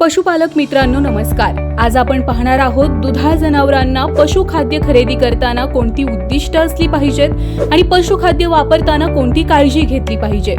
पशुपालक मित्रांनो नमस्कार. आज आपण पाहणार आहोत दुधाळ जनावरांना पशुखाद्य खरेदी करताना कोणती उद्दिष्ट असली पाहिजेत आणि पशुखाद्य वापरताना कोणती काळजी घेतली पाहिजे.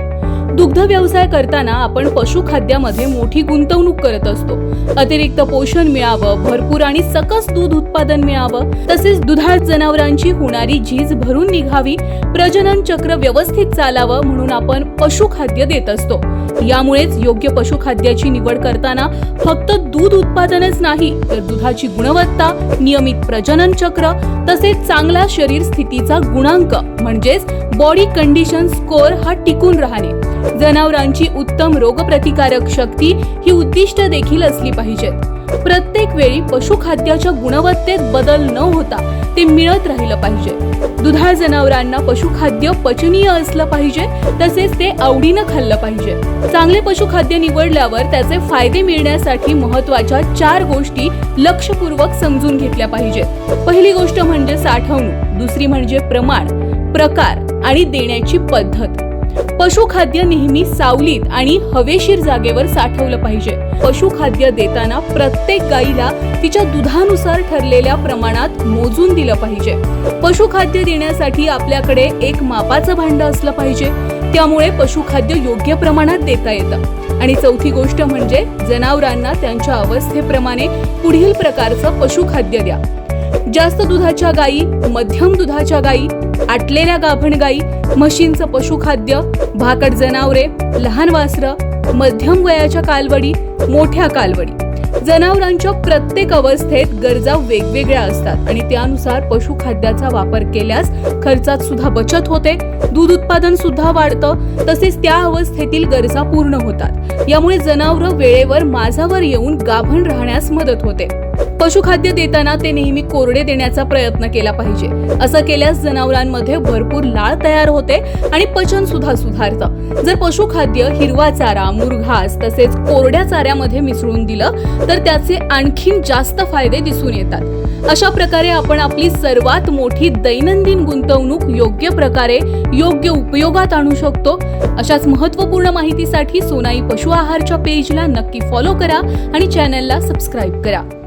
दुग्ध व्यवसाय करताना आपण पशुखाद्यामध्ये मोठी गुंतवणूक करत असतो. अतिरिक्त पोषण मिळावं भरपूर आणि सकस दूध उत्पादन मिळावं तसेच दुधाळ जनावरांची होणारी झीज भरून निघावी प्रजनन चक्र व्यवस्थित चालावं म्हणून आपण पशुखाद्य देत असतो. यामुळेच योग्य पशुखाद्याची निवड करताना फक्त दूध उत्पादनच नाही तर दुधाची गुणवत्ता नियमित प्रजनन चक्र तसेच चांगला शरीर स्थितीचा गुणांक म्हणजेच बॉडी कंडिशन स्कोअर हा टिकून राहणे. जनावरांची उत्तम रोगप्रतिकारक शक्ती ही उद्दिष्ट देखील असली पाहिजेत. प्रत्येक वेळी पशुखाद्याच्या गुणवत्तेत बदल न होता ते मिळत राहिलं पाहिजे. दुधाळ जनावरांना पशुखाद्य पचनीय असलं पाहिजे तसेच ते आवडीनं खाल्लं पाहिजे. चांगले पशुखाद्य निवडल्यावर त्याचे फायदे मिळण्यासाठी महत्त्वाच्या चार गोष्टी लक्षपूर्वक समजून घेतल्या पाहिजेत. पहिली गोष्ट म्हणजे साठवणूक दुसरी म्हणजे प्रमाण प्रकार आणि देण्याची पद्धत. पशुखाद्य नेहमी सावलीत आणि हवेशीर जागेवर साठवलं पाहिजे. पशुखाद्य देताना प्रत्येक गाईला तिच्या दुधानुसार ठरलेल्या प्रमाणात मोजून दिलं पाहिजे. पशुखाद्य देण्यासाठी आपल्याकडे एक मापाचं भांड असलं पाहिजे. त्यामुळे पशुखाद्य योग्य प्रमाणात देता येतं. आणि चौथी गोष्ट म्हणजे जनावरांना त्यांच्या अवस्थेप्रमाणे पुढील प्रकारचं पशुखाद्य द्या. जास्त दुधाच्या गायी मध्यम दुधाच्या गायी आटलेल्या गाभण गायी म्हशींचं पशुखाद्य भाकड जनावरे लहान वासरं मध्यम वयाच्या कालवडी मोठ्या कालवडी. जनावरांच्या प्रत्येक अवस्थेत गरजा वेगवेगळ्या असतात आणि त्यानुसार पशुखाद्याचा वापर केल्यास खर्चात सुद्धा बचत होते दूध उत्पादन सुद्धा वाढतं तसेच त्या अवस्थेतील गरजा पूर्ण होतात. यामुळे जनावरं वेळेवर माझावर येऊन गाभण राहण्यास मदत होते. पशुखाद्य देताना ते नेहमी कोरडे देण्याचा प्रयत्न केला पाहिजे. असं केल्यास जनावरांमध्ये भरपूर लाळ तयार होते आणि पचन सुद्धा सुधारतं. जर पशुखाद्य हिरवा चारा मुरघास तसेच कोरड्या चाऱ्यामध्ये मिसळून दिलं तर त्याचे आणखीन जास्त फायदे दिसून येतात. अशा प्रकारे आपण आपली सर्वात मोठी दैनंदिन गुंतवणूक योग्य प्रकारे योग्य उपयोगात आणू शकतो. अशाच महत्त्वपूर्ण माहितीसाठी सोनाई पशु आहारच्या पेजला नक्की फॉलो करा आणि चॅनलला सबस्क्राईब करा.